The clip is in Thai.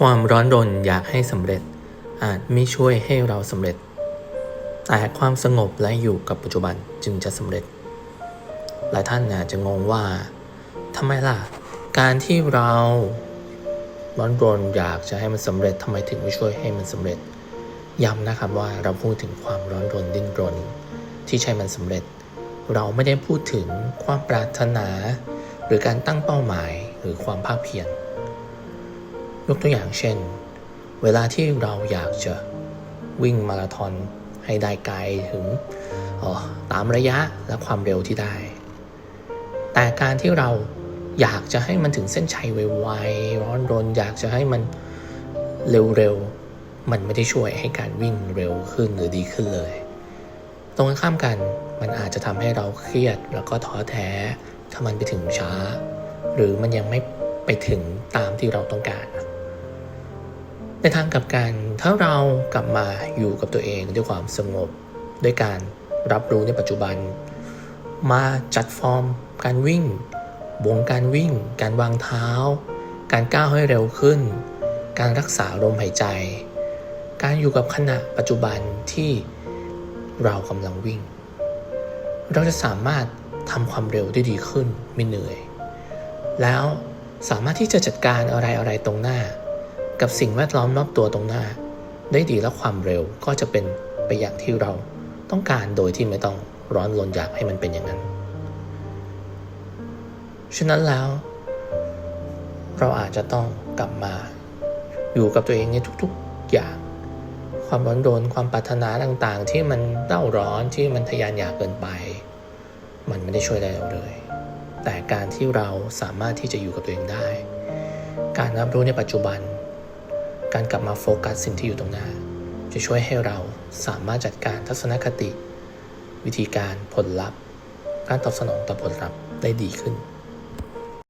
ความร้อนรนอยากให้สำเร็จ อาจไม่ช่วยให้เราสำเร็จ แต่ความสงบและอยู่กับปัจจุบันจึงจะสำเร็จ หลายท่านอาจจะงงว่าทำไมล่ะ การที่เราร้อนรนอยากจะให้มันสำเร็จทำไมถึงไม่ช่วยให้มันสำเร็จ ย้ำนะครับว่าเราพูดถึงความร้อนรนดิ้นรน ที่ใช้มันสำเร็จ เราไม่ได้พูดถึงความปรารถนา หรือการตั้งเป้าหมายหรือความภาคเพียร ยกตัวอย่างเช่น เวลาที่เราอยากจะวิ่งมาราธอนให้ได้ไกลถึงตามระยะและความเร็วที่ได้ แต่การที่เราอยากจะให้มันถึงเส้นชัยไวๆร้อนรนอยากจะให้มันเร็วๆ มันไม่ได้ช่วยให้การวิ่งเร็วขึ้นหรือดีขึ้นเลย ตรงกันข้ามกันมันอาจจะทำให้เราเครียดแล้วก็ท้อแท้ถ้ามันไปถึงช้า หรือมันยังไม่ไปถึงตามที่เราต้องการ ในทางกลับกันถ้าเรากลับมาอยู่กับตัวเองด้วยความสงบ ด้วยการรับรู้ในปัจจุบัน มาจัดฟอร์ม การวิ่งวงการวิ่ง การวางเท้า การก้าวให้เร็วขึ้น การรักษาลมหายใจ การอยู่กับขณะปัจจุบันที่เรากำลังวิ่ง เราจะสามารถทำความเร็วได้ดีขึ้นไม่เหนื่อย แล้วสามารถที่จะจัดการอะไรอะไรตรงหน้า กับสิ่งแวดล้อมรอบตัวตรงหน้า ได้ดีและความเร็วก็จะเป็นไปอย่างที่เราต้องการโดยที่ไม่ต้องร้อนรนอยากให้มันเป็นอย่างนั้น ฉะนั้นแล้ว เราอาจจะต้องกลับมา อยู่กับตัวเองในทุกๆอย่าง ความร้อนรนความปรารถนาต่างๆ ที่มันเร่าร้อนที่มันทะยานอยากเกินไป มันไม่ได้ช่วยอะไรเราเลย แต่การที่เราสามารถที่จะอยู่กับตัวเองได้ การรับรู้ในปัจจุบัน การกลับมาโฟกัสสิ่งที่อยู่ตรงหน้า จะช่วยให้เราสามารถจัดการทัศนคติ วิธีการผลลัพธ์ การตอบสนองต่อผลลัพธ์ได้ดีขึ้น